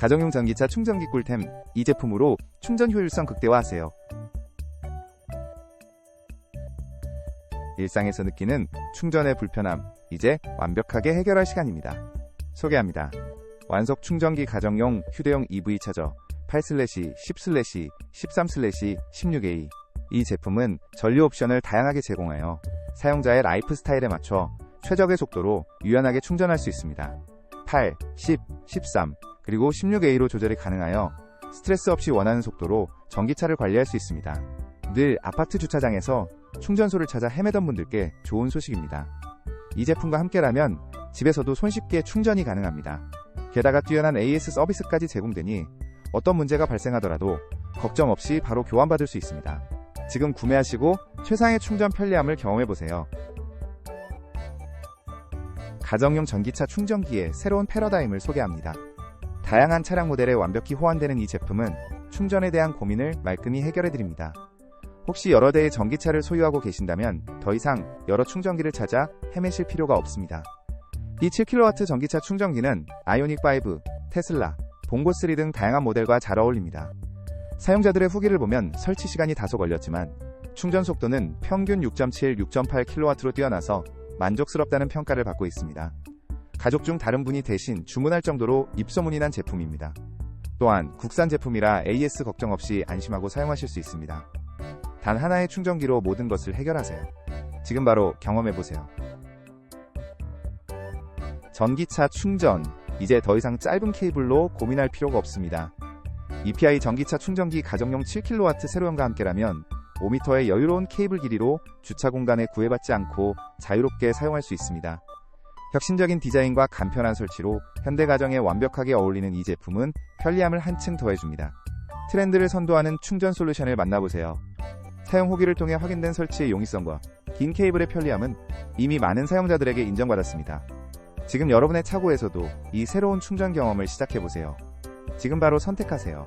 가정용 전기차 충전기 꿀템 이 제품으로 충전 효율성 극대화하세요. 일상에서 느끼는 충전의 불편함 이제 완벽하게 해결할 시간입니다. 소개합니다. 완속 충전기 가정용 휴대용 EV 차저 8/10/13/16A 이 제품은 전류 옵션을 다양하게 제공하여 사용자의 라이프 스타일에 맞춰 최적의 속도로 유연하게 충전할 수 있습니다. 8, 10, 13, 그리고 16A로 조절이 가능하여 스트레스 없이 원하는 속도로 전기차를 관리할 수 있습니다. 늘 아파트 주차장에서 충전소를 찾아 헤매던 분들께 좋은 소식입니다. 이 제품과 함께라면 집에서도 손쉽게 충전이 가능합니다. 게다가 뛰어난 AS 서비스까지 제공되니 어떤 문제가 발생하더라도 걱정 없이 바로 교환받을 수 있습니다. 지금 구매하시고 최상의 충전 편리함을 경험해보세요. 가정용 전기차 충전기의 새로운 패러다임을 소개합니다. 다양한 차량 모델에 완벽히 호환되는 이 제품은 충전에 대한 고민을 말끔히 해결해드립니다. 혹시 여러 대의 전기차를 소유하고 계신다면 더 이상 여러 충전기를 찾아 헤매실 필요가 없습니다. 이 7kW 전기차 충전기는 아이오닉5, 테슬라, 봉고3 등 다양한 모델과 잘 어울립니다. 사용자들의 후기를 보면 설치 시간이 다소 걸렸지만 충전 속도는 평균 6.7, 6.8kW로 뛰어나서 만족스럽다는 평가를 받고 있습니다. 가족 중 다른 분이 대신 주문할 정도로 입소문이 난 제품입니다. 또한 국산 제품이라 AS 걱정 없이 안심하고 사용하실 수 있습니다. 단 하나의 충전기로 모든 것을 해결하세요. 지금 바로 경험해보세요. 전기차 충전. 이제 더 이상 짧은 케이블로 고민할 필요가 없습니다. EPI 전기차 충전기 가정용 7kW 세로형과 함께라면 5m의 여유로운 케이블 길이로 주차 공간에 구애받지 않고 자유롭게 사용할 수 있습니다. 혁신적인 디자인과 간편한 설치로 현대 가정에 완벽하게 어울리는 이 제품은 편리함을 한층 더해줍니다. 트렌드를 선도하는 충전 솔루션을 만나보세요. 사용 후기를 통해 확인된 설치의 용이성과 긴 케이블의 편리함은 이미 많은 사용자들에게 인정받았습니다. 지금 여러분의 차고에서도 이 새로운 충전 경험을 시작해보세요. 지금 바로 선택하세요.